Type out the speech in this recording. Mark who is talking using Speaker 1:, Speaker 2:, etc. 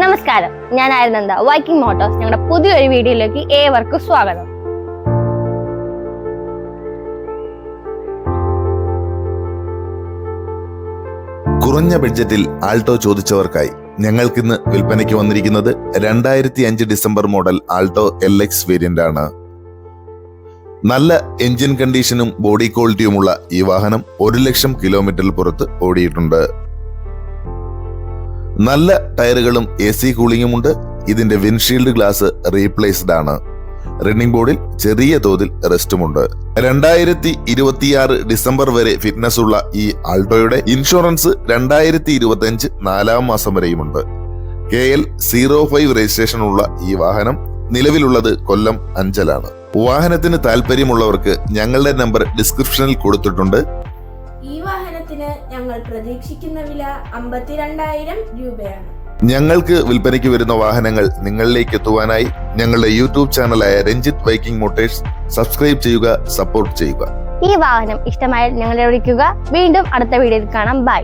Speaker 1: നമസ്കാരം. ഞാൻ ആയിരുന്നന്ത Viking Motors ഞങ്ങളുടെ പുതിയൊരു വീഡിയോയിലേക്ക് ഏവർക്കും സ്വാഗതം.
Speaker 2: കുറഞ്ഞ ബഡ്ജറ്റിൽ ആൾട്ടോ ചോദിച്ചവർക്കായി ഞങ്ങൾക്കിന്ന് വിൽപ്പനയ്ക്ക് വന്നിരിക്കുന്നത് രണ്ടായിരത്തി അഞ്ച് December model Alto L X variant ആണ് നല്ല എഞ്ചിൻ കണ്ടീഷനും ബോഡി ക്വാളിറ്റിയുമുള്ള ഈ വാഹനം ഒരു ലക്ഷം കിലോമീറ്ററിൽ പുറത്ത് ഓടിയിട്ടുണ്ട്. നല്ല ടയറുകളും എ സി കൂളിംഗുമുണ്ട് ഇതിന്റെ വിൻഷീൽഡ് ഗ്ലാസ് റീപ്ലേസ്ഡ് ആണ്. റണ്ണിംഗ് ബോർഡിൽ ചെറിയ തോതിൽ റെസ്റ്റുമുണ്ട് രണ്ടായിരത്തി ഇരുപത്തിയാറ് ഡിസംബർ വരെ ഫിറ്റ്നസ് ഉള്ള ഈ ആൾട്ടോയുടെ ഇൻഷുറൻസ് രണ്ടായിരത്തി ഇരുപത്തി അഞ്ച് നാലാം മാസം വരെയുമുണ്ട്. K L zero five registration ഉള്ള ഈ വാഹനം നിലവിലുള്ളത് കൊല്ലം അഞ്ചലാണ്. വാഹനത്തിന് താല്പര്യമുള്ളവർക്ക് ഞങ്ങളുടെ നമ്പർ ഡിസ്ക്രിപ്ഷനിൽ കൊടുത്തിട്ടുണ്ട്.
Speaker 3: വാഹനത്തിന് ഞങ്ങൾ പ്രതീക്ഷിക്കുന്ന വില അമ്പത്തിരണ്ടായിരം രൂപയാണ്.
Speaker 2: ഞങ്ങൾക്ക് വിൽപ്പനയ്ക്ക് വരുന്ന വാഹനങ്ങൾ നിങ്ങളിലേക്ക് എത്തുവാനായി ഞങ്ങളുടെ യൂട്യൂബ് ചാനലായ രഞ്ജിത്ത് ബൈക്കിംഗ് മോട്ടേഴ്സ് സബ്സ്ക്രൈബ് ചെയ്യുക സപ്പോർട്ട് ചെയ്യുക.
Speaker 1: ഈ വാഹനം ഇഷ്ടമായാൽ ഞങ്ങളെ വിളിക്കുക. വീണ്ടും അടുത്ത വീഡിയോയിൽ കാണാം. ബൈ.